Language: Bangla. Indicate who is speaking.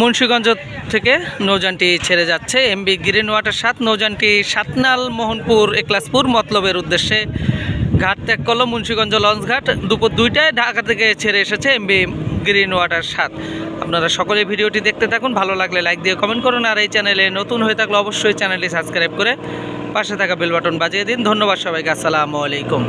Speaker 1: মুন্সীগঞ্জ থেকে নৌযানটি ছেড়ে যাচ্ছে। এমবি গ্রিন ওয়াটার সাত, নৌযানটি সাতনাল, মোহনপুর, একলাসপুর মতলবের উদ্দেশ্যে ঘাট ত্যাগ করল মুন্সীগঞ্জ লঞ্চ ঘাট। দুপুর দুইটায় ঢাকা থেকে ছেড়ে এসেছে এমবি গ্রিন ওয়াটার সাত। আপনারা সকলে ভিডিওটি দেখতে থাকুন, ভালো লাগলে লাইক দিয়ে কমেন্ট করুন, আর এই চ্যানেলে নতুন হয়ে থাকলে অবশ্যই চ্যানেলটি সাবস্ক্রাইব করে পাশে থাকা বেল বাটন বাজিয়ে দিন। ধন্যবাদ সবাইকে, আসসালামু আলাইকুম।